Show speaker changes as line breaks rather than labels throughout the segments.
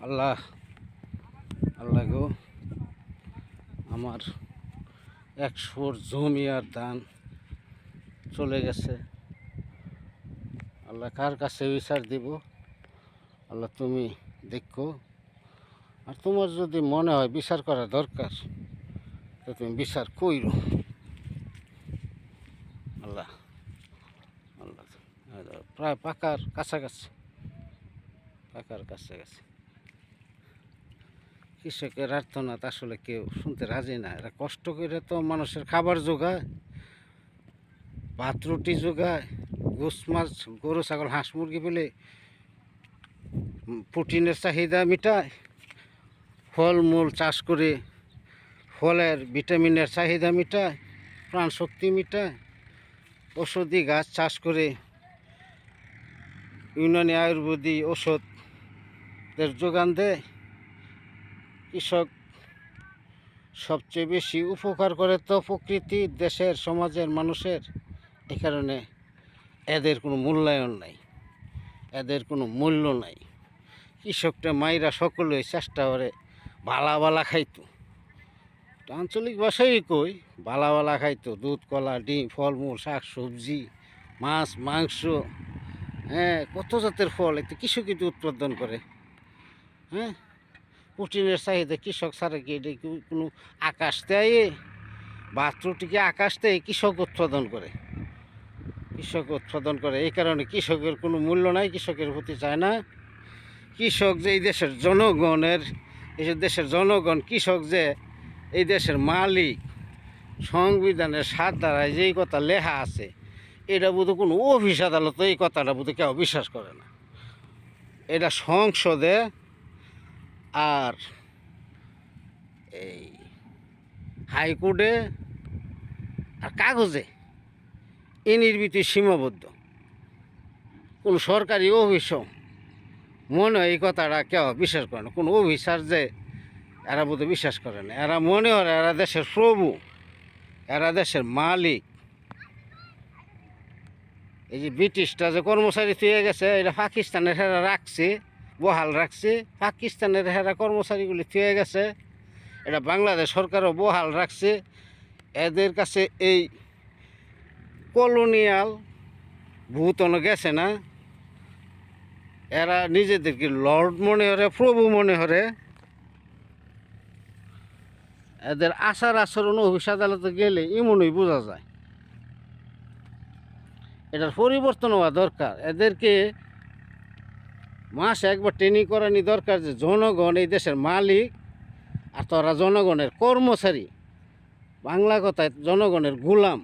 আল্লাহ আল্লাহ গো আমার একশোর জমি আর ধান চলে গেছে আল্লাহ কার কাছে বিচার দিব আল্লাহ তুমি দেখো আর তোমার যদি মনে হয় বিচার করা দরকার তো তুমি বিচার কইরো আল্লাহ আল্লাহ প্রায় পাকার কাছাকাছি পাকার কাছাকাছি কৃষকের আর্তনাদ আসলে কেউ শুনতে রাজি না। এরা কষ্ট করে তো মানুষের খাবার যোগায়, ভাত, রুটি যোগায়, গোস মাছ, গরু, ছাগল, হাঁস, মুরগি পেলে প্রোটিনের চাহিদা মিটায়। ফলমূল চাষ করে ফলের, ভিটামিনের চাহিদা মিটায় প্রাণ শক্তি মিটায়। ওষুধি গাছ চাষ করে ইউনানি আয়ুর্বেদিক ওষুধের যোগান দেয়। কৃষক সবচেয়ে বেশি উপকার করে তো প্রকৃতি, দেশের, সমাজের, মানুষের। এ কারণে এদের কোনো মূল্যায়ন নাই, এদের কোনো মূল্য নাই। কৃষকটা মাইরা সকলে চেষ্টা করে বালা বালা খাইতো। আঞ্চলিক ভাষাই কই, বালা বালা খাইতো, দুধ, কলা, ডিম, ফলমূল, শাক, সবজি, মাছ, মাংস হ্যাঁ কত জাতের ফল, এতে কৃষকই উৎপাদন করে হ্যাঁ? প্রোটিনের চাহিদা কৃষক ছাড়া কি এটা কি কোনো আকাশ দেয়? বাথরুটিকে আকাশ দেয়, কৃষক উৎপাদন করে। কৃষক উৎপাদন করে, এই কারণে কৃষকের কোনো মূল্য নাই, কৃষকের প্রতি চায় না। কৃষক যে এই দেশের জনগণের, এই দেশের জনগণ, কৃষক যে এই দেশের মালিক, সংবিধানের সাত দ্বারায় যেই কথা লেখা আছে, এটা বোধ কোনো অফিস আদালত এই কথাটা বোধ কেউ বিশ্বাস করে না। এটা সংসদে আর এই হাইকোর্টে আর কাগজে এনির ভিতরে সীমাবদ্ধ। কোন সরকারি অফিসও মনে হয় এই কথাটা কেউ বিশ্বাস করে না। কোনো অফিসার যে এরা বোধ বিশ্বাস করে না। এরা মনে হয় এরা দেশের প্রভু, এরা দেশের মালিক। এই যে ব্রিটিশটা যে কর্মচারী থুয়ে গেছে, এটা পাকিস্তানের হেরা রাখছে। বহাল রাখছে। পাকিস্তানের হেরা কর্মচারীগুলি থুয়ে গেছে। এটা বাংলাদেশ সরকারও বহাল রাখছে। এদের কাছে এই কলোনিয়াল ভূতন গেছে না। এরা নিজেদেরকে লর্ড মনে হরে, প্রভু মনে হরে। এদের আচার আচরণ অফিস আদালতে গেলে এমনই বোঝা যায়। এটার পরিবর্তন হওয়া দরকার। এদেরকে মাসে একবার ট্রেনিং করানি দরকার যে জনগণ এই দেশের মালিক আর তারা জনগণের কর্মচারী। বাংলা কথায় জনগণের গোলাম।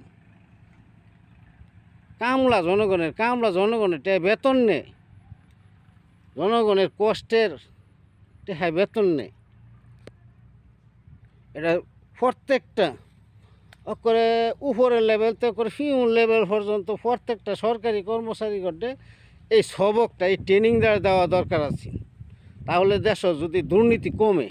কামলা জনগণের কামলা জনগণের টেহা বেতন নেই। জনগণের কষ্টের টেহা বেতন নেই। এটা প্রত্যেকটা করে উপরের লেভেল থেকে করে ফিউন লেভেল পর্যন্ত প্রত্যেকটা সরকারি কর্মচারী করতে এই সবকটা এই ট্রেনিং দেওয়া দেওয়া দরকার আছে। তাহলে দেশ যদি দুর্নীতি কমে